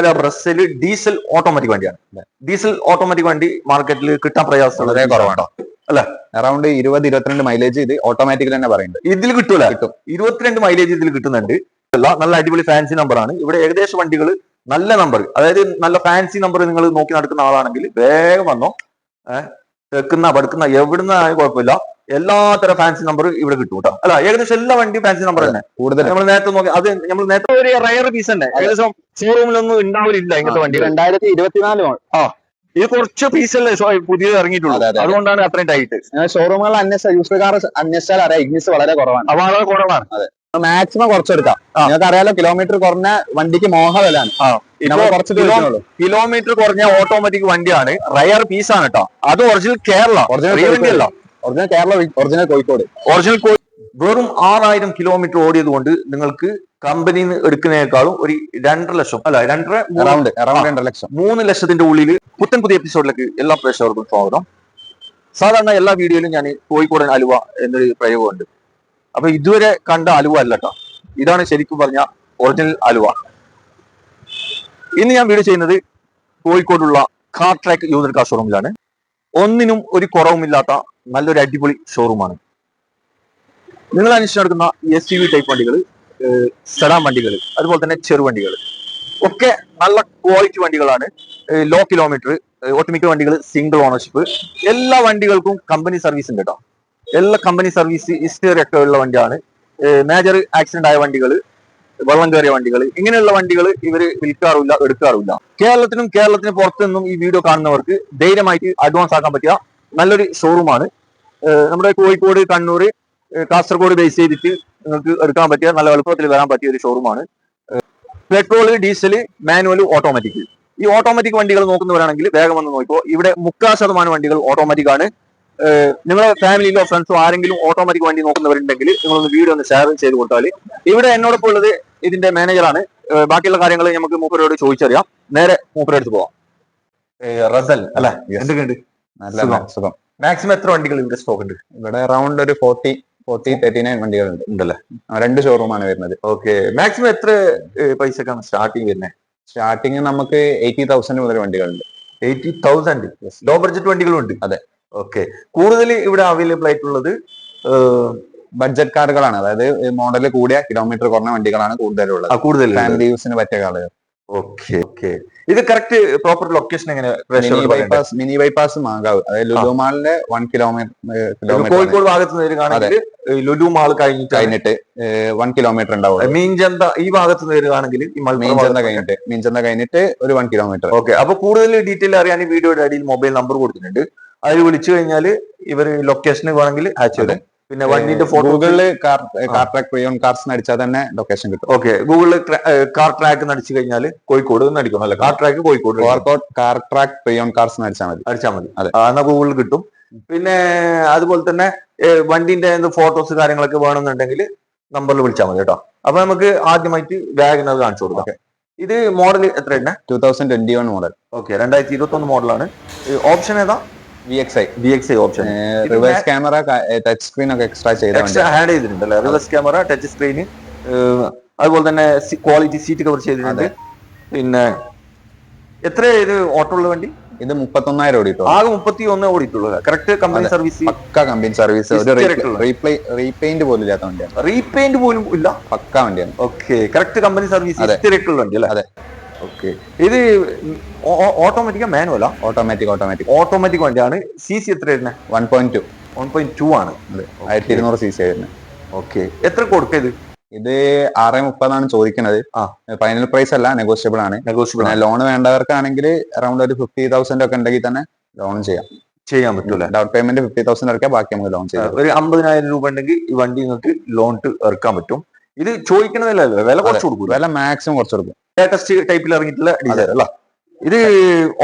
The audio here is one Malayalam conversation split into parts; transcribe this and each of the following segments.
ബ്രസ്സിൽ ഡീസൽ ഓട്ടോമാറ്റിക് വണ്ടിയാണ്. ഡീസൽ ഓട്ടോമാറ്റിക് വണ്ടി മാർക്കറ്റിൽ കിട്ടാൻ പ്രയാസം. വളരെ കുറവാണ്. അല്ലെ? അറൌണ്ട് ഇരുപത് ഇരുപത്തിരണ്ട് മൈലേജ് ഇത് ഓട്ടോമാറ്റിക്കൽ തന്നെ പറയുന്നത് ഇതിൽ കിട്ടൂല. കിട്ടും. ഇരുപത്തിരണ്ട് മൈലേജ് ഇതിൽ കിട്ടുന്നുണ്ട്. അല്ല നല്ല അടിപൊളി ഫാൻസി നമ്പറാണ് ഇവിടെ ഏകദേശം വണ്ടികൾ നല്ല നമ്പർ അതായത് നല്ല ഫാൻസി നമ്പർ നിങ്ങൾ നോക്കി നടക്കുന്ന ആളാണെങ്കിൽ വേഗം വന്നോ. ഏഹ് തെക്കുന്ന പടുക്കുന്ന എവിടുന്ന് കുഴപ്പമില്ല. എല്ലാത്തരം ഫാൻസി നമ്പർ ഇവിടെ കിട്ടും കേട്ടോ. അല്ല ഏകദേശം എല്ലാ വണ്ടി ഫാൻസി നമ്പർ തന്നെ. കൂടുതൽ നമ്മൾ നേരത്തെ നോക്കി അത് നമ്മൾ നേരത്തെ ഒരു റയർ പീസ് തന്നെ ഏകദേശം ഷോറൂമിലൊന്നും ഉണ്ടാവില്ല ഇങ്ങനത്തെ വണ്ടി രണ്ടായിരത്തി ഇരുപത്തിനാല് ഇത് കുറച്ച് പീസല്ലേ പുതിയത് ഇറങ്ങിയിട്ടുള്ളൂ. അതെ, അതെ, അതെ. അതുകൊണ്ടാണ് അത്രയും ടൈറ്റ് ഷോറൂമുകൾ അന്വേഷിച്ച യൂസ്ഡ് കാർ അന്വേഷിച്ചാൽ അറിയാം. ഇഗ്നിസ് വളരെ കുറവാണ്. വളരെ കുറവാണ്. മാക്സിമം കുറച്ചെടുക്കാം. ആ. നിങ്ങൾക്ക് അറിയാലോ കിലോമീറ്റർ കുറഞ്ഞ വണ്ടിക്ക് മോഹ വിലാണ് കുറച്ച് കിലോ- ചോദിക്കുന്നുള്ളൂ കിലോമീറ്റർ കുറഞ്ഞ ഓട്ടോമാറ്റിക് വണ്ടിയാണ്. റയർ പീസ് ആണ് കേട്ടോ. അത് original Kerala original വണ്ടിയല്ല original Kerala original Kozhikode original വെറും ആറായിരം കിലോമീറ്റർ ഓടിയത് കൊണ്ട് നിങ്ങൾക്ക് കമ്പനിയിൽ നിന്ന് എടുക്കുന്നതിനേക്കാളും ഒരു രണ്ടര ലക്ഷം അല്ല രണ്ടര അറൌണ്ട് അറൌണ്ട് രണ്ടര ലക്ഷം. മൂന്ന് ലക്ഷത്തിന്റെ ഉള്ളിൽ പുത്തൻ പുതിയ എപ്പിസോഡിലേക്ക് എല്ലാ പ്രേക്ഷകർക്കും സ്വാഗതം. സാധാരണ എല്ലാ വീഡിയോയിലും ഞാൻ കോഴിക്കോടൻ അലുവ എന്നൊരു പ്രയോഗമുണ്ട്. അപ്പൊ ഇതുവരെ കണ്ട അലുവ അല്ല കേട്ടോ ഇതാണ് ശരിക്കും പറഞ്ഞ ഒറിജിനൽ അലുവ. ഇന്ന് ഞാൻ വീഡിയോ ചെയ്യുന്നത് കോഴിക്കോടുള്ള കാർ ട്രാക്ക് യൂണിറ്റ് കാർ ഷോറൂമിലാണ് ഒന്നിനും ഒരു കുറവുമില്ലാത്ത നല്ലൊരു അടിപൊളി ഷോറൂമാണ് നിങ്ങൾ അന്വേഷിച്ചു നടക്കുന്ന എസ് ടി വി ടൈപ്പ് വണ്ടികൾ സെഡാൻ വണ്ടികൾ അതുപോലെ തന്നെ ചെറുവണ്ടികൾ ഒക്കെ നല്ല ക്വാളിറ്റി വണ്ടികളാണ്. ലോ കിലോമീറ്റർ ഒട്ടുമിക്ക വണ്ടികൾ സിംഗിൾ ഓണർഷിപ്പ് എല്ലാ വണ്ടികൾക്കും കമ്പനി സർവീസ് ഉണ്ട് കേട്ടോ എല്ലാ കമ്പനി സർവീസ് ഹിസ്റ്ററി ഒക്കെ ഉള്ള വണ്ടിയാണ് മേജർ ആക്സിഡന്റ് ആയ വണ്ടികൾ വെള്ളം കയറിയ വണ്ടികൾ ഇങ്ങനെയുള്ള വണ്ടികൾ ഇവർ വിൽക്കാറില്ല എടുക്കാറില്ല കേരളത്തിനും കേരളത്തിന് പുറത്തു നിന്നും ഈ വീഡിയോ കാണുന്നവർക്ക് ധൈര്യമായിട്ട് അഡ്വാൻസ് ആക്കാൻ പറ്റിയ നല്ലൊരു ഷോറൂമാണ് നമ്മുടെ കോഴിക്കോട് കണ്ണൂർ കാസർഗോഡ് ബേസ് ചെയ്തിട്ട് നിങ്ങൾക്ക് എടുക്കാൻ പറ്റിയ നല്ല എളുപ്പത്തിൽ വരാൻ പറ്റിയ ഒരു ഷോറൂമാണ് പെട്രോൾ ഡീസൽ മാനുവൽ ഓട്ടോമാറ്റിക് ഈ ഓട്ടോമാറ്റിക് വണ്ടികൾ നോക്കുന്നവരാണെങ്കിൽ വേഗം വന്ന് നോക്കിക്കോ. ഇവിടെ മുക്കാൽ ശതമാനം വണ്ടികൾ ഓട്ടോമാറ്റിക് ആണ്. നിങ്ങളുടെ ഫാമിലിയിലോ ഫ്രണ്ട്സോ ആരെങ്കിലും ഓട്ടോമാറ്റിക് വണ്ടി നോക്കുന്നവരുണ്ടെങ്കിൽ നിങ്ങളൊന്ന് വീഡിയോ ഒന്ന് ഷെയർ ചെയ്ത് കൊടുത്താൽ ഇവിടെ എന്നോടൊപ്പം ഉള്ളത് ഇതിന്റെ മാനേജറാണ് ബാക്കിയുള്ള കാര്യങ്ങൾ നമുക്ക് മൂപ്പരോട് ചോദിച്ചറിയാം. നേരെ മൂപ്പരോട് പോവാം. റസൽ അല്ലെ? എന്തൊക്കെയുണ്ട്? നല്ല സുഖം. മാക്സിമം എത്ര വണ്ടികൾ ഇവിടെ സ്റ്റോക്ക് ഉണ്ട്? ഇവിടെ അറൌണ്ട് ഒരു ഫോർട്ടി ഫോർട്ടി തേർട്ടി നയൻ വണ്ടികളുണ്ട് ഉണ്ടല്ലേ? രണ്ട് ഷോറൂമാണ് വരുന്നത്. ഓക്കെ മാക്സിമം എത്ര പൈസക്കാണ് സ്റ്റാർട്ടിങ് വരുന്നത് സ്റ്റാർട്ടിങ് നമുക്ക് എയ്റ്റി തൗസൻഡ് മുതൽ വണ്ടികളുണ്ട്. എയ്റ്റി തൗസൻഡ് ലോ ബഡ്ജറ്റ് വണ്ടികളും ഉണ്ട്? അതെ. ഓക്കെ കൂടുതൽ ഇവിടെ അവൈലബിൾ ആയിട്ടുള്ളത് ബഡ്ജറ്റ് കാറുകളാണ്. അതായത് മോഡൽ കൂടിയ കിലോമീറ്റർ കുറഞ്ഞ വണ്ടികളാണ് കൂടുതലുള്ളത്. കൂടുതൽ ഫാമിലി യൂസിന് പറ്റിയ കാറുകൾ. ഓക്കെ ഓക്കെ ഇത് കറക്റ്റ് പ്രോപ്പർ ലൊക്കേഷൻ എങ്ങനെ mini bypass mini bypass Mankavu അതായത് ലുലുമാളിന്റെ വൺ കിലോമീറ്റർ കോഴിക്കോട് ഭാഗത്ത് നിന്ന് വരികയാണെങ്കിൽ ലുലു മാൾ കഴിഞ്ഞിട്ട് കഴിഞ്ഞിട്ട് വൺ കിലോമീറ്റർ ഉണ്ടാവും മീൻചന്ത ഈ ഭാഗത്ത് നിന്ന് വരികയാണെങ്കിൽ മീൻചന്ത കഴിഞ്ഞിട്ട് മീൻചന്ത കഴിഞ്ഞിട്ട് ഒരു വൺ കിലോമീറ്റർ ഓക്കെ. അപ്പൊ കൂടുതൽ ഡീറ്റെയിൽ അറിയാൻ ഈ വീഡിയോയുടെ അടിയിൽ മൊബൈൽ നമ്പർ കൊടുത്തിട്ടുണ്ട്. അതിൽ വിളിച്ചു കഴിഞ്ഞാൽ ഇവർ ലൊക്കേഷന് വേണമെങ്കിൽ അയച്ചു തരും. പിന്നെ വണ്ടിന്റെ ഫോട്ടോ ഗൂഗിളിൽ car car track pre-owned cars അടിച്ചാൽ തന്നെ ലൊക്കേഷൻ കിട്ടും. ഓക്കെ ഗൂഗിളിൽ കാർ ട്രാക്ക് അടിച്ചു കഴിഞ്ഞാൽ കോഴിക്കോട് എന്ന് അടിക്കണം അല്ലെ? Car track Kozhikode overcoat car track pre-owned cars അടിച്ചാൽ മതി. അടിച്ചാൽ മതി. അതെ. എന്നാൽ എന്നാ ഗൂഗിളിൽ കിട്ടും. പിന്നെ അതുപോലെ തന്നെ വണ്ടിന്റെ ഫോട്ടോസ് കാര്യങ്ങളൊക്കെ വേണമെന്നുണ്ടെങ്കിൽ നമ്പറിൽ വിളിച്ചാൽ മതി കേട്ടോ. അപ്പൊ നമുക്ക് ആദ്യമായിട്ട് വാഗനർ കാണിച്ചു കൊടുക്കാം. ഇത് മോഡൽ എത്ര തന്നെ two thousand twenty one model okay രണ്ടായിരത്തി ഇരുപത്തി ഒന്ന് മോഡലാണ് ഓപ്ഷൻ ഏതാ? Option reverse camera touch screen ഒക്കെ എക്സ്ട്രാ ചെയ്ത ആഡ് ചെയ്തിട്ടുണ്ട് അല്ലേ റിവേഴ്സ് ക്യാമറ ടച്ച് സ്ക്രീന് അതുപോലെ തന്നെ ക്വാളിറ്റി സീറ്റ് കവർ ചെയ്തിട്ടുണ്ട്. പിന്നെ എത്ര ഇത് ഓട്ടോ ഉള്ള വണ്ടി? ഇത് മുപ്പത്തൊന്നായിരം ഓടിയിട്ടുള്ളൂ. ആകെ മുപ്പത്തി ഒന്ന് ഓടിയിട്ടുള്ളൂ കറക്റ്റ് കമ്പനി സർവീസ് പക്ക കമ്പനി സർവീസ് ഒരു റീപ്ലേ റീപെയിന്റ് പോലും ഇല്ലാത്ത വണ്ടിയാണ്. റീപെയിന്റ് പോലും ഇല്ല? പക്ക വണ്ടിയാണ്. Okay correct company service. തിരക്കുള്ള വണ്ടി അല്ലേ? അതെ. ഓക്കെ. ഇത് ഓട്ടോമാറ്റിക്കാ മാനുവലാ ഓട്ടോമാറ്റിക് ഓട്ടോമാറ്റിക് ഓട്ടോമാറ്റിക് വണ്ടിയാണ്. സി സി എത്ര വരുന്നത് one point two one point two ആണ് ആയിരത്തി ഇരുന്നൂറ് സി സി ആയിരുന്നു ഓക്കെ. എത്ര കൊടുക്കുക ഇത്? ഇത് ആറ് മുപ്പതാണ് ചോദിക്കുന്നത്. ഫൈനൽ പ്രൈസ് അല്ല നെഗോഷ്യബിൾ ആണ്. നെഗോഷ്യബിൾ ആണ്. ലോൺ വേണ്ടവർക്കാണെങ്കിൽ അറൌണ്ട് ഒരു ഫിഫ്റ്റി തൗസൻഡ് ഒക്കെ ഉണ്ടെങ്കിൽ തന്നെ ലോൺ ചെയ്യാം. ചെയ്യാൻ പറ്റൂല ഡൗൺ പേയ്മെന്റ് ഫിഫ്റ്റി തൗസൻഡ് ഇറക്കിയാൽ ബാക്കി നമുക്ക് ലോൺ ചെയ്യാം. ഒരു അമ്പതിനായിരം രൂപ ഉണ്ടെങ്കിൽ ഈ വണ്ടി നിങ്ങൾക്ക് ലോൺ ഇറക്കാൻ പറ്റും. ഇത് ചോദിക്കണതല്ലോ? വില കുറച്ച് കൊടുക്കും വില മാക്സിമം കുറച്ച് കൊടുക്കും. ലേറ്റസ്റ്റ് ടൈപ്പിൽ ഇറങ്ങിയിട്ടുള്ള ഡിസൈൻ അല്ല? ഇത്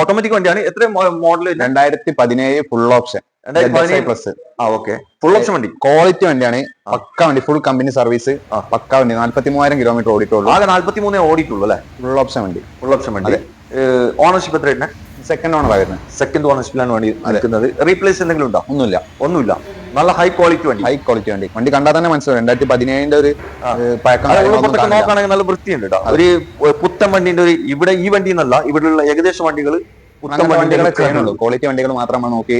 ഓട്ടോമാറ്റിക് വണ്ടിയാണ്. എത്ര മോഡൽ രണ്ടായിരത്തി പതിനേഴ് ഫുൾ ഓപ്ഷൻ പ്ലസ് ആ ഓക്കെ ഫുൾ ഓപ്ഷൻ വണ്ടി? ക്വാളിറ്റി വണ്ടിയാണ്. പക്ക വണ്ടി ഫുൾ കമ്പനി സർവീസ്. പക്ക വണ്ടി. നാല്പത്തി മൂവായിരം കിലോമീറ്റർ ഓടിയിട്ടുള്ളൂ. ആകെ നാല്പത്തി മൂന്നേ ഓടിയിട്ടുള്ളൂ അല്ലെ? ഫുൾ ഓപ്ഷൻ വണ്ടി. ഫുൾ ഓപ്ഷൻ വണ്ടി. ഓണർഷിപ്പ് എത്ര സെക്കൻഡ് ഓണർ ആയിരുന്നു. സെക്കൻഡ് ഓണർഷിപ്പിലാണ് വണ്ടി നിൽക്കുന്നത്. റീപ്ലേസ് എന്തെങ്കിലും ഉണ്ടോ? ഒന്നുമില്ല. ഒന്നുമില്ല. നല്ല ഹൈ ക്വാളിറ്റി വണ്ടി. ഹൈ ക്വാളിറ്റി വണ്ടി. വണ്ടി കണ്ടാൽ തന്നെ മനസ്സിലാവും. രണ്ടായിരത്തി പതിനേഴിന്റെ ഒരു പഴക്കം നോക്കുകയാണെങ്കിൽ നല്ല വൃത്തിയുണ്ട് കേട്ടോ ഒരു പുത്തൻ വണ്ടിന്റെ ഒരു ഇവിടെ ഈ വണ്ടി എന്നല്ല ഇവിടെയുള്ള ഏകദേശം വണ്ടികൾ വണ്ടികളെ ചെയ്യുന്നുള്ളൂ. ക്വാളിറ്റി വണ്ടികൾ മാത്രമാണ് നോക്കി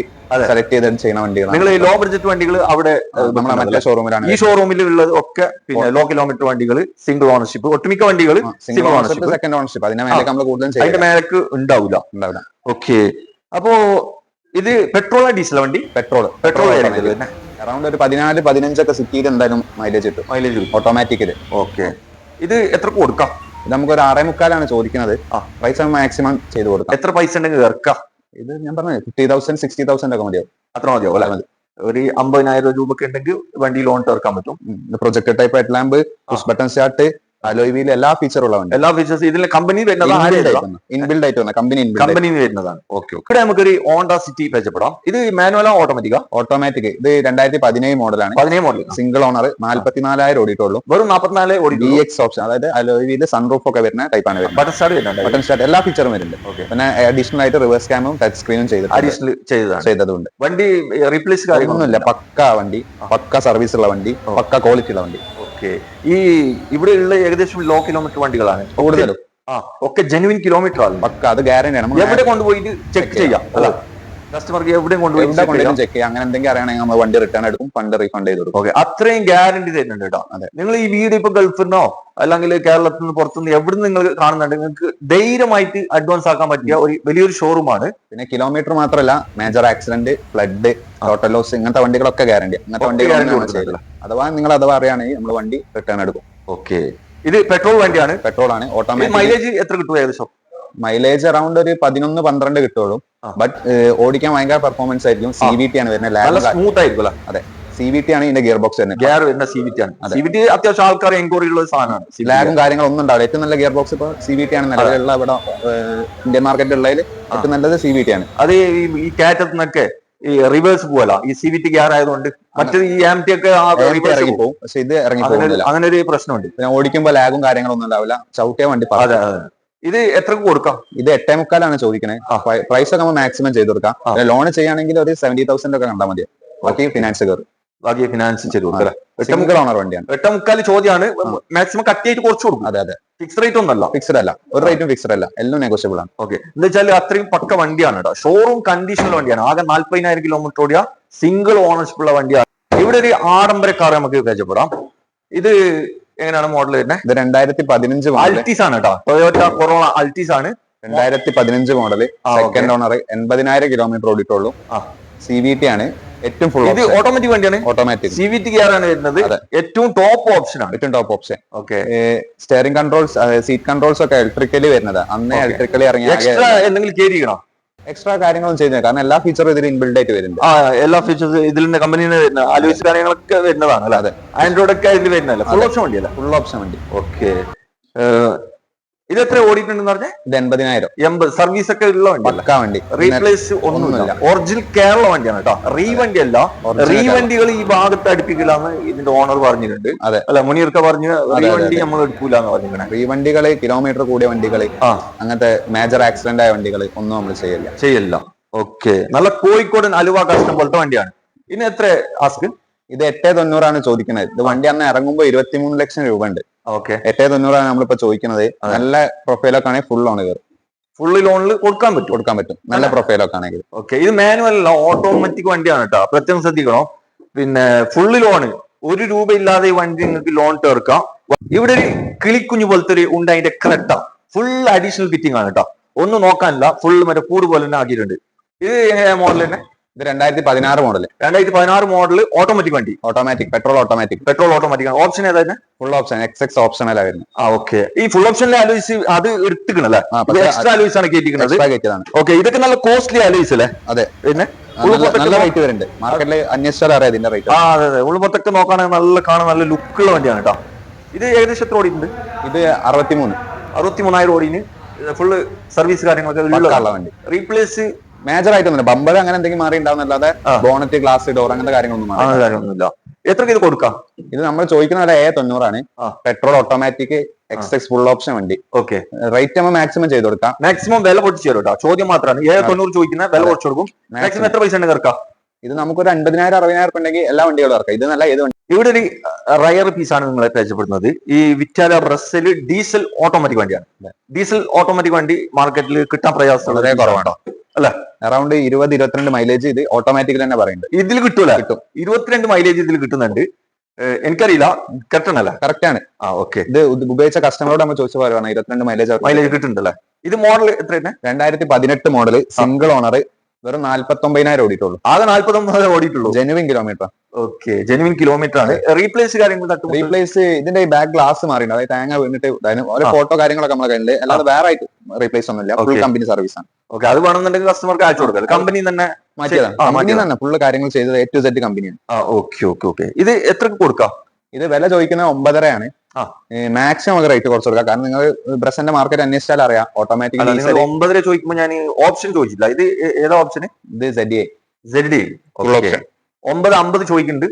സെലക്ട് ചെയ്ത് ചെയ്യുന്ന വണ്ടികൾ നിങ്ങൾ ഈ ലോ ബഡ്ജറ്റ് വണ്ടികൾ അവിടെ നമ്മുടെ മറ്റേ ഷോറൂമിലാണ് ഈ ഷോറൂമിൽ ഉള്ളത് ഒക്കെ പിന്നെ ലോ കിലോമീറ്റർ വണ്ടികൾ സിംഗിൾ ഓണർഷിപ്പ് ഒട്ടുമിക്ക വണ്ടികൾ സിംഗിൾ ഓണർഷിപ്പ് സെക്കൻഡ് ഓണർഷിപ്പ് അതിന്റെ മേലെ നമ്മൾ കൂടുതലും അതിന്റെ മേലേക്ക് മേലക്ക് ഉണ്ടാവില്ല. ഓക്കെ അപ്പോ ഇത് പെട്രോൾ ഡീസൽ വണ്ടി? പെട്രോൾ പെട്രോൾ അറൌണ്ട് ഒരു പതിനാല് പതിനഞ്ചൊക്കെ സിറ്റിയിൽ എന്തായാലും മൈലേജ് കിട്ടും. മൈലേജ് കിട്ടും. ഓട്ടോമാറ്റിക്കൽ ഓക്കെ ഇത് എത്ര കൊടുക്കാം? ഇത് നമുക്ക് ഒരു ആറേ മുക്കാലാണ് ചോദിക്കുന്നത്. ആ. പൈസ മാക്സിമം ചെയ്ത് കൊടുക്കാം. എത്ര പൈസ ഉണ്ടെങ്കിൽ ഇറക്കാം? ഇത് ഞാൻ പറഞ്ഞത് ഫിഫ്റ്റി തൗസൻഡ് സിക്സ്റ്റി തൗസൻഡ് ഒക്കെ മതിയാവും. അത്ര മതിയോ അല്ലെ? മതി. ഒരു അമ്പതിനായിരം രൂപ ഒക്കെ ഉണ്ടെങ്കിൽ വണ്ടി ലോൺ തീർക്കാൻ പറ്റും. Project type head lamp button start alloy wheel എല്ലാ ഫീച്ചറും എല്ലാ ഫീച്ചേഴ്സ് ഇതിന്റെ കമ്പനി വരുന്നത് ഇൻബിൽഡ് ആയിട്ട് വന്ന കമ്പനി കമ്പനിയിൽ വരുന്നതാണ്. ഓക്കെ ഇവിടെ നമുക്കൊരു ഓണ്ട സിറ്റി പരിചയപ്പെടാം. ഇത് മാനുവലോ ഓട്ടോമാറ്റിക്കാ ഓട്ടോമാറ്റിക് ഇത് രണ്ടായിരത്തി പതിനേഴ് മോഡലാണ് പതിനേഴ് മോഡൽ സിംഗിൾ ഓണർ നാല്പത്തിനാലായിരം ഓടിയിട്ടുള്ളൂ. വെറും നാല് ഓടി ഡി എക്സ് ഓപ്ഷൻ അതായത് അലോയ് വീൽ സൺറൂഫ് ഒക്കെ വരുന്ന ടൈപ്പാണ് വരുന്നത്. ബട്ടൺ സ്റ്റാർട്ട് വരുന്നുണ്ട്. ബട്ടൺ സ്റ്റാർട്ട് എല്ലാ ഫീച്ചറും വരുന്നുണ്ട്. ഓക്കെ പിന്നെ അഡീഷണൽ ആയിട്ട് റിവേഴ്സ് ക്യാമും ടച്ച് സ്ക്രീനും ചെയ്ത് അഡീഷണൽ ചെയ്തതാണ്. ചെയ്തതുകൊണ്ട് വണ്ടി റീപ്ലേസ് കാര്യങ്ങളൊന്നുമില്ല. പക്ക വണ്ടി. പക്ക സർവീസ് ഉള്ള വണ്ടി. പക്ക ക്വാളിറ്റി ഉള്ള വണ്ടി. ഓക്കെ. ഈ ഇവിടെയുള്ള ഉള്ള ഏകദേശം ലോ കിലോമീറ്റർ വണ്ടികളാണ്. കൂടുതലും. ആ ഒക്കെ ജെനുവിൻ കിലോമീറ്റർ ആണ്. പക്ക അത് ഗ്യാരണ്ടി ആണ്. എവിടെ കൊണ്ടുപോയിട്ട് ചെക്ക് ചെയ്യാം. അല്ല? കസ്റ്റമർക്ക് എവിടെയും കൊണ്ടുപോയി ചെക്ക് ചെയ്യാം. അങ്ങനെ എന്തെങ്കിലും അറിയണമെങ്കിൽ നമ്മൾ വണ്ടി റിട്ടേൺ എടുക്കും ഫണ്ട് റീഫണ്ട് ചെയ്ത് കൊടുക്കും ഓക്കെ അത്രയും ഗ്യാരണ്ടി തരുന്നുണ്ട് കേട്ടോ. അതെ. നിങ്ങൾ ഈ വീഡിയോ ഇപ്പൊ ഗൾഫിൽ നിന്നോ അല്ലെങ്കിൽ കേരളത്തിൽ നിന്ന് പുറത്തുനിന്ന് എവിടെ നിങ്ങൾ കാണുന്നുണ്ട്? നിങ്ങൾക്ക് ധൈര്യമായിട്ട് അഡ്വാൻസ് ആക്കാൻ പറ്റിയ ഒരു വലിയൊരു ഷോറൂമാണ് പിന്നെ കിലോമീറ്റർ മാത്രമല്ല major accident flood total loss ഇങ്ങനത്തെ വണ്ടികളൊക്കെ ഗ്യാരണ്ടി അങ്ങനത്തെ വണ്ടി. ചെയ്യില്ല അഥവാ നിങ്ങൾ അഥവാ അറിയുകയാണെങ്കിൽ നമ്മൾ വണ്ടി റിട്ടേൺ എടുക്കും. ഓക്കെ ഇത് പെട്രോൾ വണ്ടിയാണ്. പെട്രോൾ ആണ്. ഓട്ടോമാറ്റിക് മൈലേജ് എത്ര കിട്ടും ഏകദേശം? മൈലേജ് അറൌണ്ട് ഒരു പതിനൊന്ന് പന്ത്രണ്ട് കിട്ടുള്ളൂ ബട്ട് ഓടിക്കാൻ ഭയങ്കര പെർഫോമൻസ് ആയിരിക്കും. സി വി ടി ആണ് വരുന്നത് സ്മൂത്ത് ആയിരിക്കും അതെ. സി വി ടി ആണ് ഇതിന്റെ ഗിയർ ബോക്സ് വരുന്നത് ഗിയർ വരുന്ന സി വി ടി ആണ്. സി വി ടി അത്യാവശ്യം ആൾക്കാർ എൻക്വയറി ഉള്ള സാധനമാണ്. ലാഗും കാര്യങ്ങളൊന്നും ഉണ്ടാവില്ല. ഏറ്റവും നല്ല ഗിയർ ബോക്സ് ഇപ്പൊ സി വി ടി ആണ് നിലവിലുള്ള ഇവിടെ ഇന്ത്യൻ മാർക്കറ്റിലുള്ളതിൽ ഏറ്റവും നല്ലത് സി വി ടി ആണ്. അത് ഈ കാറ്റത്ത് നിന്നൊക്കെ ഈ റിവേഴ്സ് പോവല ഈ സി വി ടി ഗിയർ ആയതുകൊണ്ട് മറ്റേ ഈ എം ടി ഒക്കെ ഇറങ്ങി പോകും. പോകും. പക്ഷെ ഇത് ഇറങ്ങി അങ്ങനെ ഒരു പ്രശ്നമുണ്ട്. ഓടിക്കുമ്പോൾ ലാഗും കാര്യങ്ങളൊന്നും ഉണ്ടാവില്ല. ചവിട്ടിയ വണ്ടി അതെ. ഇത് എത്ര കൊടുക്കാം? ഇത് എട്ടേ മുക്കാലാണ് ചോദിക്കുന്നത്. പ്രൈസ് ഒക്കെ നമ്മൾ മാക്സിമം ചെയ്ത് കൊടുക്കാം. ലോൺ ചെയ്യുകയാണെങ്കിൽ ഒരു സെവന്റി തൗസൻഡ് ഒക്കെ കണ്ടാൽ മതി. ബാക്കി ഫിനാൻസ് കയറും ബാക്കി ഫിനാൻസ് ചെയ്ത് കൊടുക്കാം എട്ട് സിംഗിൾ ഓണർ വണ്ടിയാണ്. എട്ടേ മുക്കാൽ ചോദ്യമാണ് മാക്സിമം കട്ട് ചെയ്ത് കുറച്ച് കൊടുക്കും. അതെ അതെ. ഫിക്സ് റേറ്റ് ഒന്നല്ല ഫിക്സഡ് അല്ല. ഒരു റേറ്റും ഫിക്സഡ് അല്ല. എല്ലാം നെഗോഷ്യബിൾ ആണ്. ഓക്കെ എന്ന് വെച്ചാൽ അത്രയും പക്ക വണ്ടിയാണ് കേട്ടോ ഷോറൂം കണ്ടീഷനുള്ള വണ്ടിയാണ്. ആകെ നാല്പതിനായിരം കിലോമീറ്റർ ഓടിയ സിംഗിൾ ഓണർഷിപ്പ് ഉള്ള വണ്ടിയാണ്. ഇവിടെ ഒരു ആഡംബര കാർ നമുക്ക് പരിചയപ്പെടാം. ഇത് എങ്ങനെയാണ് മോഡൽ വരുന്നത് ഇത് രണ്ടായിരത്തി പതിനഞ്ച് മോഡൽ അൾട്ടീസ് ആണ് കേട്ടോ ടൊയോറ്റ കൊറോണ അൾട്ടീസ് ആണ്. രണ്ടായിരത്തി പതിനഞ്ച് മോഡൽ സെക്കൻഡ് ഓണർ എൺപതിനായിരം കിലോമീറ്റർ ഓടിയിട്ടുള്ളൂ. ആ. സി വി ടി ആണ്. ഏറ്റവും ഫുൾ ഇത് ഓട്ടോമാറ്റിക് വണ്ടിയാണ്? ഓട്ടോമാറ്റിക് സി വി ടി ആണ് വരുന്നത്. ഏറ്റവും ടോപ്പ് ഓപ്ഷൻ ആണ്. ഏറ്റവും top option okay steering controls seat controls ഒക്കെ ഇലക്ട്രിക്കലി വരുന്നത്. അന്നേ ഇലക്ട്രിക്കലി ഇറങ്ങിയ എക്സ്ട്രാ എന്തെങ്കിലും കയറിയിക്കണോ എക്സ്ട്രാ കാര്യങ്ങളും ചെയ്യുന്നത്. കാരണം എല്ലാ ഫീച്ചറും ഇതിൽ ഇൻബിൽഡ് ആയിട്ട് വരുന്നുണ്ട്. ആ എല്ലാ ഫീച്ചേഴ്സ് ഇതിൽ നിന്ന് കമ്പനിയിൽ നിന്ന് വരുന്ന ആലോചിച്ച കാര്യങ്ങളൊക്കെ വരുന്നതാണ് അല്ലാതെ അതെ. ആൻഡ്രോയിഡ് ഒക്കെ ഇതിൽ വരുന്നതല്ല? ഫുൾ ഓപ്ഷൻ വണ്ടിയല്ല? ഫുൾ ഓപ്ഷൻ വണ്ടി. ഓക്കെ ഇത് എത്ര ഓടിയിട്ടുണ്ടെന്ന് പറഞ്ഞാൽ ഇത് എൺപതിനായിരം. എൺപത്. സർവീസ് ഒക്കെ ഉള്ള വണ്ടി പക്കാ വണ്ടി. റീപ്ലേസ് ഒന്നുമില്ല. ഒറിജിനൽ കേരള വണ്ടിയാണ് കേട്ടോ. റീ വണ്ടി അല്ല. റീ വണ്ടികൾ ഈ ഭാഗത്ത് അടുപ്പിക്കില്ലാന്ന് ഇതിന്റെ ഓണർ പറഞ്ഞിട്ടുണ്ട്. അതെ. അല്ല മുനീർക്ക പറഞ്ഞു റീ വണ്ടി നമ്മൾ നമ്മൾ എടുക്കൂലെന്ന് പറഞ്ഞിരിക്കണേ. റീ വണ്ടികൾ കിലോമീറ്റർ കൂടിയ വണ്ടികൾ ആ. അങ്ങനത്തെ മേജർ ആക്സിഡന്റ് ആയ വണ്ടികൾ ഒന്നും നമ്മൾ ചെയ്യില്ല ചെയ്യില്ല ഓക്കെ നല്ല കോഴിക്കോടൻ അലുവ കാഷ്ടം പോലത്തെ വണ്ടിയാണ്. ഇനി എത്ര ആസ്ക് ഇത് എട്ടേ തൊണ്ണൂറാണ് ചോദിക്കുന്നത് ഇത് വണ്ടി അന്ന് ഇറങ്ങുമ്പോൾ ഇരുപത്തിമൂന്ന് ലക്ഷം രൂപ ഉണ്ട്. ഓക്കെ എട്ടേ തൊണ്ണൂറാണ് നമ്മളിപ്പോ ചോദിക്കുന്നത്. നല്ല പ്രൊഫൈലൊക്കെ ആണെങ്കിൽ ഫുൾ ലോൺ കയറും ഫുൾ ലോണിൽ കൊടുക്കാൻ പറ്റും. കൊടുക്കാൻ പറ്റും. നല്ല പ്രൊഫൈലൊക്കെ ആണെങ്കിൽ ഓക്കെ ഇത് മാനുവൽ അല്ല ഓട്ടോമാറ്റിക് വണ്ടിയാണ് കേട്ടോ പ്രത്യേകം ശ്രദ്ധിക്കണം. പിന്നെ ഫുള്ള് ലോണ് ഒരു രൂപ ഇല്ലാതെ ഈ വണ്ടി നിങ്ങൾക്ക് ലോൺ തീർക്കാം ഇവിടെ ഒരു കിളിക്കുഞ്ഞു പോലത്തെ ഒരു ഉണ്ട് അതിന്റെ ക്രെട്ട. ഫുൾ അഡീഷണൽ ഫിറ്റിംഗ് ആണ് കേട്ടോ ഒന്നും നോക്കാനില്ല. ഫുൾ മറ്റേ കൂട് പോലെ തന്നെ ആക്കിയിട്ടുണ്ട്. ഇത് എങ്ങനെയാ മോഡൽ തന്നെ? ഇത് രണ്ടായിരത്തി പതിനാറ് മോഡൽ രണ്ടായിരത്തി പതിനാറ് മോഡൽ ഓട്ടോമാറ്റിക് വണ്ടി automatic petrol automatic petrol automatic option ഏതായിരുന്നു ഫുൾ ഓപ്ഷൻ എക്സ് എക്സ് ഓപ്ഷനല്ല വരുന്നത് ആ ഓക്കെ ഈ ഫുൾ ഓപ്ഷനിൽ അലോയ്സ് അത് എടുത്തിക്കണല്ലേ എക്സ്ട്രാ അലോയ്സ് ആണ് കേട്ടിരിക്കുന്നത് ഓക്കെ ഇതൊക്കെ നല്ല കോസ്റ്റ്ലി അലോയ്സ് അല്ലേ? അതെ. പിന്നെ? നല്ല- നല്ല റേറ്റ് വരുന്നുണ്ട്. മാർക്കറ്റിൽ അന്വേഷിച്ചാൽ അറിയാം ഇതിന്റെ റേറ്റ് ആ അതെ അതെ. ഉൾപൊത്തൊക്കെ നോക്കുകയാണെങ്കിൽ നല്ല കാണാൻ നല്ല ലുക്കുള്ള വണ്ടിയാണ് കേട്ടോ. ഇത് ഏകദേശം എത്ര ഓടിയിട്ടുണ്ട്? ഇത് അറുപത്തിമൂന്ന്. അറുപത്തിമൂന്നായിരം ഓടിന് ഫുള്ള് സർവീസ് കാര്യങ്ങളൊക്കെ റീപ്ലേസ് മേജർ ആയിട്ടൊന്നുമില്ല ബമ്പർ അങ്ങനെ എന്തെങ്കിലും മാറി ഉണ്ടാവുന്നല്ലാതെ. ബോണറ്റ് ഗ്ലാസ് ഡോർ അങ്ങനത്തെ കാര്യങ്ങളൊന്നും മാറി എത്രക്ക് ഇത് കൊടുക്കാം? ഇത് നമ്മൾ ചോദിക്കുന്ന വില എ തൊണ്ണൂറാണ്. Petrol automatic X X full option വണ്ടി. ഓക്കെ. റേറ്റ് നമ്മൾ മാക്സിമം ചെയ്ത് കൊടുക്കാം. മാക്സിമം വില കുറച്ച് തരും ചോദ്യം മാത്രമാണ്. ഏഴ് തൊണ്ണൂറ് ചോദിക്കുന്ന വില കുറച്ച് കൊടുക്കും. മാക്സിമം എത്ര പൈസ ഉണ്ട് കറക്കാം ഇത് നമുക്കൊരു അൻപതിനായിരം അറുപതിനായിരം ഉറുപ്പിക ഉണ്ടെങ്കിൽ എല്ലാ വണ്ടികളും ഇറക്കാം. ഇത് നല്ല ഏത് വണ്ടി? ഇവിടെ ഒരു റയർ പീസാണ് നിങ്ങളെ പരിചയപ്പെടുന്നത് ഈ വിറ്റാല ബ്രസ്സിൽ ഡീസൽ ഓട്ടോമാറ്റിക് വണ്ടിയാണ്. ഡീസൽ ഓട്ടോമാറ്റിക് വണ്ടി മാർക്കറ്റിൽ കിട്ടാൻ പ്രയാസം വളരെ കുറവാണ്. അല്ലെ? അറൌണ്ട് ഇരുപത് ഇരുപത്തിരണ്ട് മൈലേജ് ഇത് ഓട്ടോമാറ്റിക് തന്നെ പറയുന്നുണ്ട്. ഇതിൽ കിട്ടൂല. കിട്ടും. ഇരുപത്തിരണ്ട് മൈലേജ് ഇതിൽ കിട്ടുന്നുണ്ട്. എനിക്കറിയില്ല. കറക്റ്റ് കറക്റ്റ് ആണ്. ആ ഓക്കെ ഇത് ഉപയോഗിച്ച കസ്റ്റമറോട് നമ്മൾ ചോദിച്ചു പറയുവാണ് ഇരുപത്തിരണ്ട് മൈലേജ് മൈലേജ് കിട്ടുന്നുണ്ടല്ലേ? ഇത് മോഡൽ എത്ര രണ്ടായിരത്തി പതിനെട്ട് മോഡൽ സിംഗിൾ ഓണർ വെറും നാല്പത്തൊമ്പതിനായിരം ഓടിയിട്ടുള്ളൂ. ആകെ നാല്പത്തൊമ്പതിനായിരം ഓടിയിട്ടുള്ളൂ. Genuine kilometre okay genuine kilometre ആണ്. റീപ്ലേസ് കാര്യങ്ങൾ റീപ്ലേസ് ഇതിന്റെ ബാക്ക് ഗ്ലാസ് മാറിയിട്ടുണ്ട്. അതായത് തേങ്ങ വീണിട്ട്. ഫോട്ടോ കാര്യങ്ങളൊക്കെ നമ്മളെ കയ്യിലുണ്ട് അല്ലാതെ വേറെ ആയിട്ട് റീപ്ലേസ് ഒന്നുമില്ല. ഫുൾ കമ്പനി സർവീസ് ആണ്. ഓക്കെ അത് വേണമെന്നുണ്ടെങ്കിൽ കസ്റ്റമർക്ക് അയച്ചു കൊടുക്കാം. കമ്പനി തന്നെ മാറ്റിയതാണ്. കമ്പനി തന്നെ ഫുള്ള് കാര്യങ്ങൾ ചെയ്തത് എ ടു സെറ്റ് കമ്പനിയാണ് ഓക്കെ ഓക്കെ ഓക്കെ ഇത് എത്രക്ക് കൊടുക്കാം? ഇത് വില ചോദിക്കുന്നത് ഒമ്പതരയാണ്. ആ. മാക്സിമം അത് റേറ്റ് കുറച്ച് കൊടുക്കാം. കാരണം നിങ്ങൾ ബ്രസന്റെ മാർക്കറ്റ് അന്വേഷിച്ചാൽ അറിയാം. ഓട്ടോമാറ്റിക് ഒമ്പതര ചോദിക്കുമ്പോൾ ഞാൻ ഓപ്ഷൻ ചോദിച്ചില്ല ഇത് ഏതാ ഓപ്ഷൻ ഇത് സെഡ് സെഡ് ഡി Full ഒമ്പത് അമ്പത് ചോദിക്കുന്നുണ്ട്.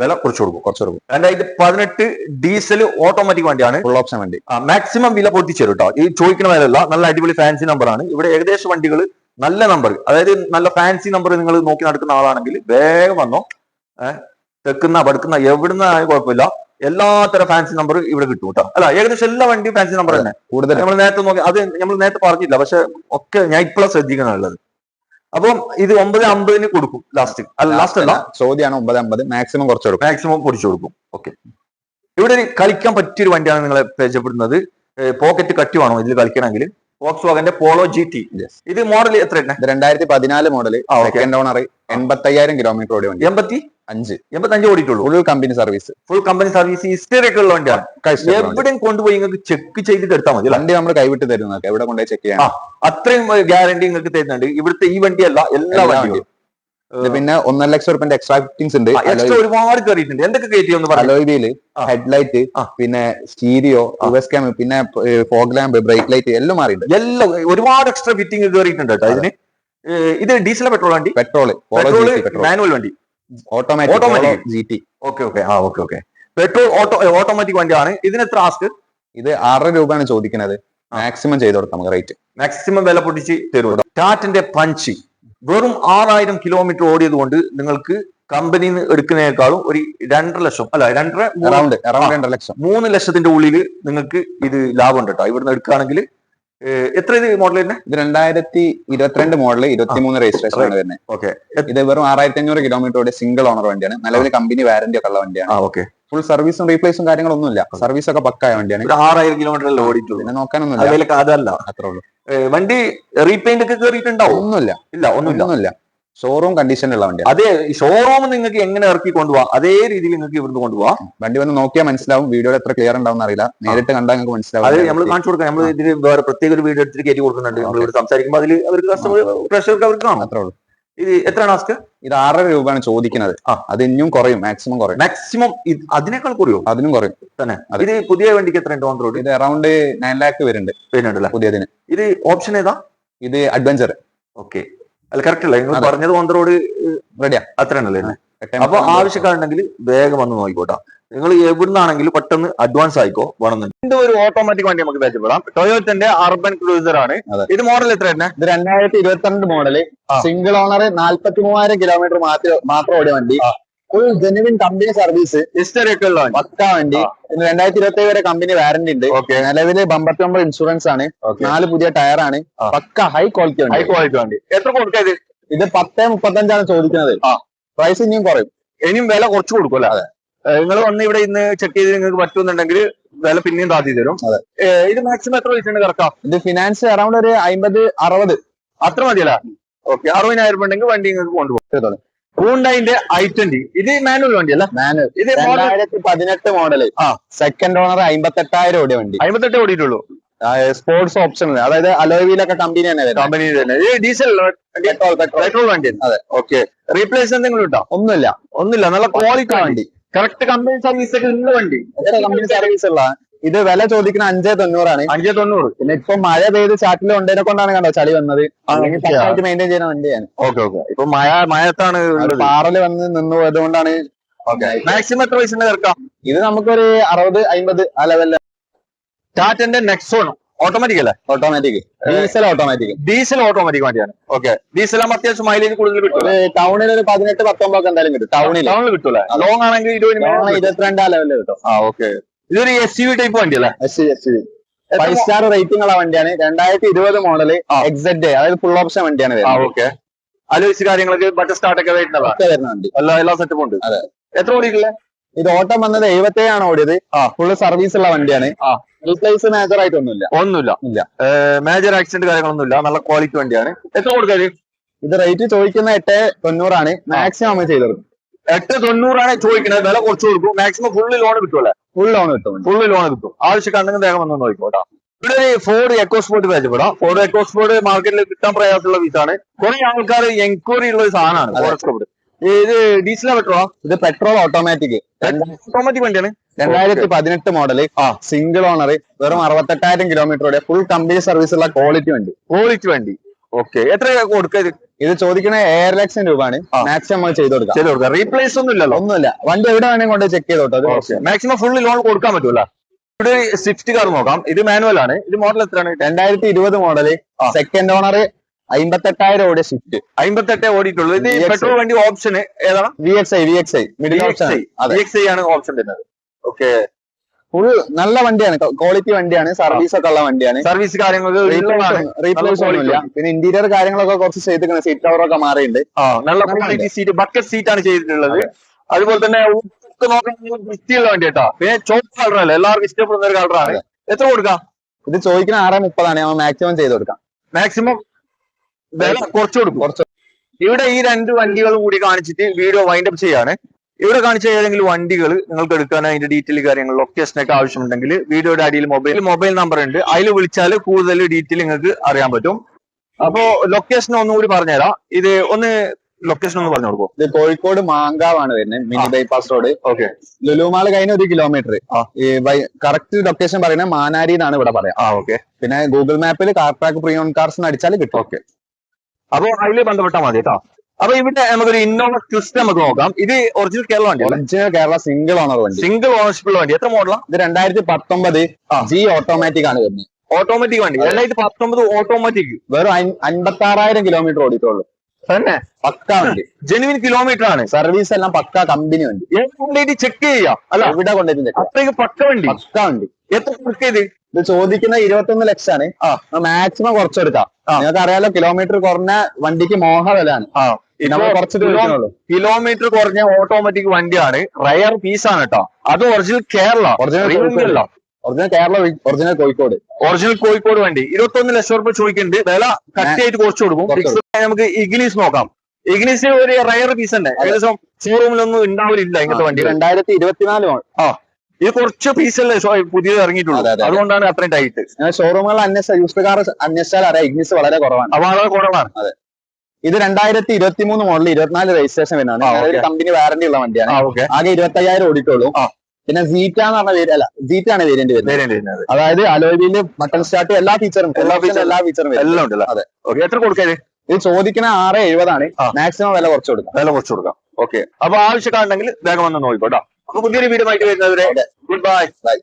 വില കുറച്ച് കൊടുക്കും. കുറച്ച് കൊടുക്കും. രണ്ടായിരത്തി പതിനെട്ട് ഡീസൽ ഓട്ടോമാറ്റിക് വണ്ടിയാണ്. ഫുൾ ഓപ്ഷൻ വണ്ടി. മാക്സിമം വില പൊട്ടിച്ചു കേട്ടോ ഈ ചോദിക്കുന്ന വിലയല്ല. നല്ല അടിപൊളി ഫാൻസി നമ്പറാണ് ഇവിടെ ഏകദേശം വണ്ടികൾ നല്ല നമ്പർ അതായത് നല്ല ഫാൻസി നമ്പർ നിങ്ങൾ നോക്കി നടക്കുന്ന ആളാണെങ്കിൽ വേഗം വന്നോ. തെക്കുന്ന പടുക്കുന്ന എവിടുന്ന കുഴപ്പമില്ല. എല്ലാത്തരം ഫാൻസി നമ്പർ ഇവിടെ കിട്ടും കേട്ടോ. അല്ല ഏകദേശം എല്ലാ വണ്ടിയും ഫാൻസി നമ്പർ തന്നെ. കൂടുതൽ നമ്മൾ നേരത്തെ നോക്കി അത് നമ്മൾ നേരത്തെ പറഞ്ഞില്ല പക്ഷെ ഒക്കെ ഞാൻ ഇപ്പോഴാണ് ശ്രദ്ധിക്കണുള്ളത് അപ്പം ഇത് ഒമ്പത് അമ്പതിന് കൊടുക്കും ലാസ്റ്റ് അല്ല ലാസ്റ്റ് അല്ല. ചോദ്യമാണ് ഒമ്പത് അമ്പത് മാക്സിമം കുറച്ച് കൊടുക്കും. മാക്സിമം പൊടിച്ചു കൊടുക്കും. ഓക്കെ ഇവിടെ ഒരു കളിക്കാൻ പറ്റിയൊരു വണ്ടിയാണ് നിങ്ങളെ പരിചയപ്പെടുന്നത് പോക്കറ്റ് കട്ടി വേണോ ഇതിൽ കളിക്കണമെങ്കിൽ വോക്സ് വാഗന്റെ പോളോ ജി ടി ഇത് മോഡൽ എത്ര രണ്ടായിരത്തി പതിനാല് മോഡൽ എൺപത്തി അയ്യായിരം സെക്കൻഡ് ഓണർ എൺപത്തയ്യായിരം കിലോമീറ്റർ ഓടി വണ്ടി. എൺപത്തി? അഞ്ച്. എൺപത്തഞ്ച് ഓടിയിട്ടുള്ളൂ. Full company service full company service history ഒക്കെ ഉള്ള വണ്ടിയാണ് എവിടെയും കൊണ്ടുപോയി നിങ്ങൾക്ക് ചെക്ക് ചെയ്തിട്ട് എടുത്താൽ മതി? വണ്ടി നമ്മൾ കൈവിട്ട് തരുന്നതൊക്കെ എവിടെ കൊണ്ടുപോയി ചെക്ക് ചെയ്യാം. അത്രയും ഗ്യാരണ്ടി നിങ്ങൾക്ക് തരുന്നുണ്ട്. ഇവിടുത്തെ ഈ വണ്ടിയല്ല എല്ലാ എല്ലാ വണ്ടിയും. പിന്നെ ഒന്നര ലക്ഷം റുപ്യന്റെ എക്സ്ട്രാ ഫിറ്റിംഗ്സ് ഉണ്ട്. എക്സ്ട്രാ ഒരുപാട് കയറിയിട്ടുണ്ട് എന്തൊക്കെ കയറ്റി ഒന്ന് ആ. ഹെഡ്ലൈറ്റ് പിന്നെ സ്റ്റീരിയോ യുഎസ് ക്യാമ പിന്നെ ഫോഗ് ലാമ്പ് ബ്രേക്ക് ലൈറ്റ് എല്ലാം മാറിയിട്ടുണ്ട്. എല്ലാം ഒരുപാട് എക്സ്ട്രാ ഫിറ്റിംഗ് കയറിയിട്ടുണ്ട് കേട്ടോ ഇതിന്. ഇത് ഡീസൽ പെട്രോൾ വണ്ടി? പെട്രോൾ പെട്രോൾ പെട്രോൾ മാനുവൽ വണ്ടി. Automatic automatic G T okay okay ആ okay okay petrol auto automatic വണ്ടിയാണ്. ഇതിന് എത്ര ആസ്ക് ഇത് ആറര രൂപയാണ് ചോദിക്കുന്നത്. മാക്സിമം ചെയ്ത് കൊടുക്കാം നമുക്ക് റേറ്റ് മാക്സിമം വില പൊട്ടിച്ച് തരും ടാറ്റിന്റെ പഞ്ച് വെറും ആറായിരം കിലോമീറ്റർ ഓടിയത് കൊണ്ട് നിങ്ങൾക്ക് കമ്പനിയിൽ നിന്ന് എടുക്കുന്നതിനേക്കാളും ഒരു രണ്ടര ലക്ഷം അല്ല രണ്ടര അറൗണ്ട് രണ്ടര ലക്ഷം. മൂന്ന് ലക്ഷത്തിന്റെ ഉള്ളിൽ നിങ്ങൾക്ക് ഇത് ലാഭം ഉണ്ട് കേട്ടോ. ഇവിടുന്ന് എടുക്കുകയാണെങ്കിൽ എത്ര ഇത് മോഡൽ തന്നെ ഇത് രണ്ടായിരത്തി ഇരുപത്തിരണ്ട് മോഡൽ ഇരുപത്തിമൂന്ന് രജിസ്ട്രേഷൻ ആണ് വരുന്നത് ഓക്കെ ഇത് വെറും ആറായിരത്തി അഞ്ഞൂറ് കിലോമീറ്റർ ഓടിയ സിംഗിൾ ഓണർ വണ്ടിയാണ്. നിലവിൽ കമ്പനി വാരന്റി ഒക്കെ ഉള്ള വണ്ടിയാണ്. ഓക്കെ ഫുൾ സർവീസും റീപ്ലേസും കാര്യങ്ങളൊന്നുമില്ല. സർവീസ് ഒക്കെ പക്കായ വണ്ടിയാണ്. ആറായിരം കിലോമീറ്റർ ഓടിയിട്ടുള്ളൂ? പിന്നെ നോക്കാനൊന്നുമില്ല. അതല്ല. അത്രേ ഉള്ളൂ. വണ്ടി റീപെയിന്റ് ഒക്കെ കയറിയിട്ടുണ്ടാവും ഒന്നുമില്ല. ഇല്ല ഒന്നുമില്ല. ഒന്നുമില്ല. ഷോറൂം കണ്ടീഷനിലുള്ള വണ്ടി അതേ ഷോറൂം നിങ്ങൾക്ക് എങ്ങനെ ഇറക്കി കൊണ്ടുപോകാം അതേ രീതിയിൽ നിങ്ങൾക്ക് ഇവിടുന്ന് കൊണ്ടുപോകാം വണ്ടി വന്ന് നോക്കിയാൽ മനസ്സിലാവും വീഡിയോയിൽ എത്ര ക്ലിയർ ഉണ്ടാവും അറിയില്ല. നേരിട്ട് കണ്ടാൽ നിങ്ങൾക്ക് മനസ്സിലാവും. അതെ നമ്മൾ കാണിച്ചു കൊടുക്കാം. നമ്മൾ ഇതിന് വേറെ പ്രത്യേക ഒരു വീഡിയോ എടുത്തിട്ട് കയറ്റി കൊടുക്കുന്നുണ്ട്. നമ്മൾ ഇവിടെ സംസാരിക്കുമ്പോൾ അതിൽ അവർക്ക് കസ്റ്റമർ പ്രഷർക്ക് അവർക്ക് കാണും. അത്രേ ഉള്ളൂ. ഇത് എത്രയാണ് ആസ്ക് ഇത് ആറര രൂപയാണ് ചോദിക്കുന്നത്. ആ. അത് ഇനിയും കുറയും മാക്സിമം കുറയും. മാക്സിമം അതിനേക്കാൾ കുറയും? അതിനും കുറയും. തന്നെ. ഇത് പുതിയ വണ്ടിക്ക് എത്ര ഉണ്ട് ഓൺ റോഡ് ഇത് അറൌണ്ട് നയൻ ലാക്ക് വരുന്നുണ്ട്. വരുന്നുണ്ടല്ലോ പുതിയതിന്. ഇത് ഓപ്ഷൻ ഏതാ? ഇത് അഡ്വഞ്ചർ ഓക്കെ അല്ല കറക്റ്റ് അല്ല. നിങ്ങൾ പറഞ്ഞത് പന്ത്രോട് റെഡിയാ അത്ര ഉണ്ടല്ലേ അപ്പൊ ആവശ്യക്കാരുണ്ടെങ്കിൽ വേഗം വന്ന് നോക്കിക്കോട്ടോ. നിങ്ങൾ എവിടുന്നാണെങ്കിലും പെട്ടെന്ന് അഡ്വാൻസ് ആയിക്കോ വേണമെന്നുണ്ട്. ഒരു ഓട്ടോമാറ്റിക് വണ്ടി നമുക്ക് പരിചയപ്പെടാം ടൊയോറ്റന്റെ അർബൻ ക്രൂസർ ആണ്. ഇത് മോഡൽ എത്ര തന്നെ ഇത് രണ്ടായിരത്തി ഇരുപത്തിരണ്ട് മോഡൽ സിംഗിൾ ഓണർ നാല്പത്തി മൂവായിരം കിലോമീറ്റർ മാത്രം ഓടിയ വണ്ടി. Full genuine company service history ഒക്കെ ഉള്ള പക്ക വണ്ടി. രണ്ടായിരത്തി ഇരുപത്തി വരെ കമ്പനി വാറന്റി ഉണ്ട്. നിലവിൽ ബമ്പത്തി ഒമ്പത് ഇൻഷുറൻസ് ആണ് നാല് പുതിയ ടയർ ആണ്. പക്ക ഹൈ ക്വാളിറ്റി ഹൈ ക്വാളിറ്റി വണ്ടി. എത്ര കൊടുക്കാം ഇത്? പത്തേ മുപ്പത്തഞ്ചാണ് ചോദിക്കുന്നത്. പ്രൈസ് ഇനിയും കുറയും. ഇനിയും വില കുറച്ച് കൊടുക്കും അല്ലേ? നിങ്ങൾ വന്ന് ഇവിടെ ഇന്ന് ചെക്ക് ചെയ്ത് നിങ്ങൾക്ക് പറ്റുന്നുണ്ടെങ്കിൽ വില പിന്നെയും താത്തി തരും. ഇത് മാക്സിമം എത്ര ഉണ്ട് കറക്കാം ഇത് ഫിനാൻസ് അറൌണ്ട് ഒരു അമ്പത് അറുപത്. അത്ര മതിയല്ല? ഓക്കെ അറുപതിനായിരം ഉണ്ടെങ്കിൽ വണ്ടി നിങ്ങൾക്ക് കൊണ്ടുപോകും. ഹൂണ്ടായിന്റെ ഐ ട്വന്റി. ഇത് മാനുവൽ വണ്ടി അല്ല മാനുവൽ. ഇത് രണ്ടായിരത്തി പതിനെട്ട് മോഡൽ ആ. സെക്കൻഡ് ഓണർ അമ്പത്തെട്ടായിരം ഓടിയ വണ്ടി. അമ്പത്തെട്ട് ഓടിയിട്ടുള്ളൂ. സ്പോർട്സ് ഓപ്ഷൻ അതായത് അലോവിയിലൊക്കെ കമ്പനി തന്നെ കമ്പനി തന്നെ. ഇത് ഡീസൽ പെട്രോൾ പെട്രോൾ വണ്ടി. അതെ. ഓക്കെ റീപ്ലേസ് എന്തെങ്കിലും ഉണ്ടോ? ഒന്നുമില്ല. ഒന്നുമില്ല. നല്ല ക്വാളിറ്റി വണ്ടി. വണ്ടി കറക്റ്റ് കമ്പനി സർവീസ് ഒക്കെ ഉള്ള വണ്ടി. കമ്പനി സർവീസ് ഉള്ള ഇത് വില ചോദിക്കുന്ന അഞ്ചേ തൊണ്ണൂറാണ്. അഞ്ചേ തൊണ്ണൂറ്. പിന്നെ ഇപ്പൊ മഴ പെയ്ത് ചാറ്റിൽ കൊണ്ടതിനെ കൊണ്ടാണ് കണ്ടോ ചളി വന്നത്. അല്ലെങ്കിൽ. പക്കായിട്ട് മെയിന്റെയിൻ ചെയ്യുന്ന വണ്ടിയാണ്. Okay okay. ഇപ്പൊ മഴ മഴത്താണ് പാറൽ വന്ന് നിന്ന് പോയത് കൊണ്ടാണ് മാക്സിമം എത്ര പൈസ ഇറക്കാം ഇത് നമുക്കൊരു അറുപത് അമ്പത് ആ ലെവലിൽ ടാറ്റന്റെ നെക്സോൺ ഓട്ടോമാറ്റിക് അല്ലേ? Automatic diesel automatic diesel automatic വണ്ടിയാണ്. ഓക്കെ. ഡീസൽ ആകുമ്പോൾ അത്യാവശ്യം മൈലേജ് കൂടുതൽ കിട്ടും ടൗണിൽ ഒരു പതിനെട്ട് പത്തൊമ്പതൊക്കെ എന്തായാലും കിട്ടും. ടൗണിൽ ടൗണിൽ കിട്ടൂല ലോങ് ആണെങ്കിൽ ഇരുപത് ഇരുപത്തിരണ്ട് ആ ലെവലിൽ കിട്ടും. ആ ഓക്കെ. ഇതൊരു എസ് യു ടൈപ്പ് വണ്ടി അല്ലേ S S five star rating ഉള്ള വണ്ടിയാണ്. രണ്ടായിരത്തി ഇരുപത് മോഡൽ. എക്സെഡ് അതായത് ഫുൾ ഓപ്ഷൻ വണ്ടിയാണ് ഓക്കെ. അലോയ്സ് കാര്യങ്ങളൊക്കെ ബട്ടർ സ്റ്റാർട്ട് ഒക്കെ വരുന്നതാണ് എല്ലാ എല്ലാ സെറ്റപ്പും ഉണ്ട്. എത്ര ഓടിയിട്ടില്ല ഇത് ഓട്ടം വന്നത് എഴുപത്തേഴാണ് ഓടിയത്. ആ. ഫുള്ള് സർവീസ് ഉള്ള വണ്ടിയാണ്. റീപ്ലേസ് മേജർ ആയിട്ട് ഒന്നുമില്ല. ഒന്നുമില്ല. ഇല്ല. മേജർ ആക്സിഡന്റ് കാര്യങ്ങളൊന്നുമില്ല. നല്ല ക്വാളിറ്റി വണ്ടിയാണ്. എത്ര കൊടുക്കാൽ ഇത് റേറ്റ് ചോദിക്കുന്ന എട്ട് തൊണ്ണൂറാണ്. മാക്സിമം നമ്മൾ ചെയ്ത് കൊടുക്കും എട്ട് തൊണ്ണൂറാണ് ചോദിക്കുന്നത് വില കുറച്ച് കൊടുക്കും. മാക്സിമം ഫുള്ള് ലോൺ കിട്ടുമല്ലേ ഫുൾ ലോൺ കിട്ടും. ഫുൾ ലോൺ കിട്ടും. ആവശ്യക്കാണെങ്കിൽ വേഗം വന്നു നോക്കിക്കോട്ടാ. ഇവിടെ ഒരു ഫോർഡ് എക്കോസ്പോർട്ട് പരിചയപ്പെടാം. ഫോർഡ് എക്കോസ്പോർട്ട് മാർക്കറ്റിൽ കിട്ടാൻ പ്രയാസമുള്ള വീസാണ് കുറെ ആൾക്കാർ എൻക്വയറി ഉള്ള ഒരു സാധനമാണ്. ഫോർഡ് ഇത് ഡീസലോ പെട്രോളോ ഇത് പെട്രോൾ ഓട്ടോമാറ്റിക് ഓട്ടോമാറ്റിക് വണ്ടിയാണ്. രണ്ടായിരത്തി പതിനെട്ട് മോഡൽ ആ. സിംഗിൾ ഓണർ വെറും അറുപത്തെട്ടായിരം കിലോമീറ്റർ ഓടിയ ഫുൾ കമ്പനി സർവീസ് ഉള്ള ക്വാളിറ്റി വണ്ടി. ക്വാളിറ്റി വണ്ടി. ഓക്കെ എത്ര കൊടുക്കരുത്? ഇത് ചോദിക്കുന്ന ഏഴര ലക്ഷം രൂപയാണ്. മാക്സിമം നമ്മൾ ചെയ്ത് കൊടുക്കാം. ചെയ്ത് കൊടുക്കാം. റീപ്ലേസ് ഒന്നും ഇല്ലല്ലോ ഒന്നുമില്ല. വണ്ടി എവിടെ വേണമെങ്കിൽ കൊണ്ട് ചെക്ക് ചെയ്തോട്ടോ മാക്സിമം ഫുൾ ലോൺ കൊടുക്കാൻ പറ്റൂല ഇവിടെ സ്വിഫ്റ്റ് കാർ നോക്കാം. ഇത് മാനുവൽ ആണ്. ഇത് മോഡൽ എത്രയാണ്? രണ്ടായിരത്തി ഇരുപത് മോഡൽ സെക്കൻഡ് ഓണർ അമ്പത്തെട്ടായിരം ഓടിയ സ്വിഫ്റ്റ് അമ്പത്തെട്ടേ ഓടിയിട്ടുള്ളത് ഇത്. പെട്രോൾ വണ്ടി ഓപ്ഷൻ ഏതാണ്? V X I V X I middle option ആണ്. ഓപ്ഷൻ വരുന്നത്. ഓക്കെ ഫുൾ നല്ല വണ്ടിയാണ്. ക്വാളിറ്റി വണ്ടിയാണ്. സർവീസ് ഒക്കെ ഉള്ള വണ്ടിയാണ്. സർവീസ്. റീപ്ലേസ് ഒന്നുമില്ല. പിന്നെ ഇന്റീരിയർ കാര്യങ്ങളൊക്കെ കുറച്ച് ചെയ്തിരിക്കുന്നത് സീറ്റ് കവർ ഒക്കെ മാറിയിട്ടുണ്ട്. നല്ല ക്വാളിറ്റി സീറ്റ് ബക്കറ്റ് സീറ്റ് ആണ് ചെയ്തിട്ടുള്ളത്. അതുപോലെ തന്നെ നോക്കാൻ വൃത്തിയുള്ള വണ്ടി കേട്ടോ. പിന്നെ ചോപ്പ് കളറല്ല എല്ലാവർക്കും ഇഷ്ടപ്പെടുന്ന ഒരു കളറാണ് എത്ര കൊടുക്കാം? ഇത് ചോദിക്കുന്ന ആറ് മുപ്പതാണ്. നമ്മൾ മാക്സിമം ചെയ്ത് കൊടുക്കാം. മാക്സിമം വില കുറച്ച് കൊടുക്കും. കുറച്ച്. ഇവിടെ ഈ രണ്ട് വണ്ടികളും കൂടി കാണിച്ചിട്ട് വീഡിയോ വൈൻഡപ്പ് ചെയ്യാണ്. ഇവിടെ കാണിച്ച ഏതെങ്കിലും വണ്ടികൾ നിങ്ങൾക്ക് എടുക്കാൻ അതിന്റെ ഡീറ്റെയിൽ കാര്യങ്ങൾ ലൊക്കേഷൻ ഒക്കെ ആവശ്യമുണ്ടെങ്കിൽ വീഡിയോയുടെ അടിയിൽ മൊബൈൽ മൊബൈൽ നമ്പർ ഉണ്ട്. അതിൽ വിളിച്ചാൽ കൂടുതൽ ഡീറ്റെയിൽ നിങ്ങൾക്ക് അറിയാൻ പറ്റും. അപ്പോ ലൊക്കേഷൻ ഒന്നുകൂടി പറഞ്ഞുതരാം. ഇത് ഒന്ന് ലൊക്കേഷൻ ഒന്ന് പറഞ്ഞു കൊടുക്കും ഇത് കോഴിക്കോട് മാങ്കാവാണ് വരുന്നത് mini bypass bypass road okay Lulu mall കഴിഞ്ഞ ഒരു കിലോമീറ്റർ കറക്റ്റ് ലൊക്കേഷൻ പറയുന്നത് മാനാരി എന്നാണ് ഇവിടെ പറയാം. ആ ഓക്കെ പിന്നെ ഗൂഗിൾ മാപ്പിൽ കാർ ട്രാക്ക് പ്രിയോൺ കാർസ് അടിച്ചാൽ കിട്ടും. ഓക്കെ അപ്പോ അതിൽ ബന്ധപ്പെട്ടാൽ മതി കേട്ടോ. അപ്പൊ ഇവിടെ നമുക്കൊരു ഇന്നോവ ക്രിസ്റ്റ നമുക്ക് നോക്കാം. ഇത് ഒറിജിനൽ കേരള വണ്ടി ഒറിജിനൽ കേരള സിംഗിൾ ഓണർ വണ്ടി. സിംഗിൾ ഓണർഷിപ്പ് ഉള്ള വണ്ടി. എത്ര മോഡലാ ഇത് രണ്ടായിരത്തി പത്തൊമ്പത്. ജി ഓട്ടോമാറ്റിക് ആണ് വരുന്നത്. ഓട്ടോമാറ്റിക് വണ്ടി. രണ്ടായിരത്തി പത്തൊമ്പത് ഓട്ടോമാറ്റിക് വെറും അൻപത്തി ആറായിരം കിലോമീറ്റർ ഓടിയിട്ടുള്ളൂ. തന്നെ? പക്ക വണ്ടി. ജെനുവിൻ കിലോമീറ്റർ ആണ്. സർവീസ് എല്ലാം പക്ക കമ്പനി വണ്ടി. കൊണ്ടുപോയിട്ട് ചെക്ക് ചെയ്യാം? അല്ല ഇവിടെ കൊണ്ടുപോയിട്ട് അത്രയ്ക്ക് പക്ക വണ്ടി. പക്ക വണ്ടി. എത്ര ചെക്ക് ചെയ്ത്? ഇത് ചോദിക്കുന്ന ഇരുപത്തൊന്ന് ലക്ഷമാണ്. ആ. മാക്സിമം കുറച്ചെടുക്കാം. നിങ്ങൾക്ക് അറിയാലോ കിലോമീറ്റർ കുറഞ്ഞ വണ്ടിക്ക് മോഹ വിലയാണ് ആ കിലോമീറ്റർ കുറഞ്ഞ ഓട്ടോമാറ്റിക് വണ്ടിയാണ്. റയർ പീസ് ആണ് കേട്ടോ അത് ഒറിജിനൽ കേരള. അല്ല original Kerala original Kozhikode. Original Kozhikode വണ്ടി. ഇരുപത്തൊന്ന് ലക്ഷം റുപ്യ ചോദിക്കുന്നുണ്ട്. വില കട്ടിയായിട്ട് കുറച്ച് കൊടുക്കും. നമുക്ക് ഇഗ്നീസ് നോക്കാം. ഇഗ്നീസ് ഒരു റയർ പീസ് തന്നെ ഏകദേശം ഷോറൂമിലൊന്നും ഉണ്ടാവില്ല ഇങ്ങനത്തെ വണ്ടി രണ്ടായിരത്തി ഇരുപത്തിനാല് ഇത് കുറച്ച് പീസല്ലേ പുതിയത് ഇറങ്ങിയിട്ടുള്ളൂ. അതെ, അതെ, അതെ. അതുകൊണ്ടാണ് അത്രയും ടൈറ്റ് ഷോറൂമുകൾ അന്വേഷിച്ച യൂസ്ഡ് കാർ അന്വേഷിച്ചാൽ അറിയാം. ഇഗ്നിസ് വളരെ കുറവാണ്. വളരെ കുറവാണ്. ഇത് രണ്ടായിരത്തി ഇരുപത്തി മൂന്ന് മോഡൽ ഇരുപത്തിനാല് രജിസ്ട്രേഷൻ വരുന്നതാണ്. കമ്പനി വാറന്റി ഉള്ള വണ്ടിയാണ്. ആകെ ഇരുപത്തി അയ്യായിരം ഓടിയിട്ടുള്ളൂ പിന്നെ സീറ്റ എന്ന് പറഞ്ഞ വേരി അല്ല സീറ്റ ആണ് വേരിയന്റ് വരുന്നത്. അതായത് അലോയിൽ മട്ടൺ സ്റ്റാർട്ട് എല്ലാ ഫീച്ചറും എല്ലാ എല്ലാ എല്ലാ ഫീച്ചറും എല്ലാം ഉണ്ടല്ലോ അതെ. ഓക്കെ എത്ര കൊടുക്കാത് ഇത് ചോദിക്കുന്ന ആറ് എഴുപതാണ്. മാക്സിമം വില കുറച്ച് കൊടുക്കാം. വില കുറച്ച് കൊടുക്കാം. ഓക്കെ അപ്പൊ ആവശ്യക്കാരുണ്ടെങ്കിൽ വേഗം വന്ന് നോക്കിക്കോട്ടോ അപ്പൊ പുതിയൊരു വീഡിയോ ആയിട്ട് വരുന്നവരെ. Good bye Bye.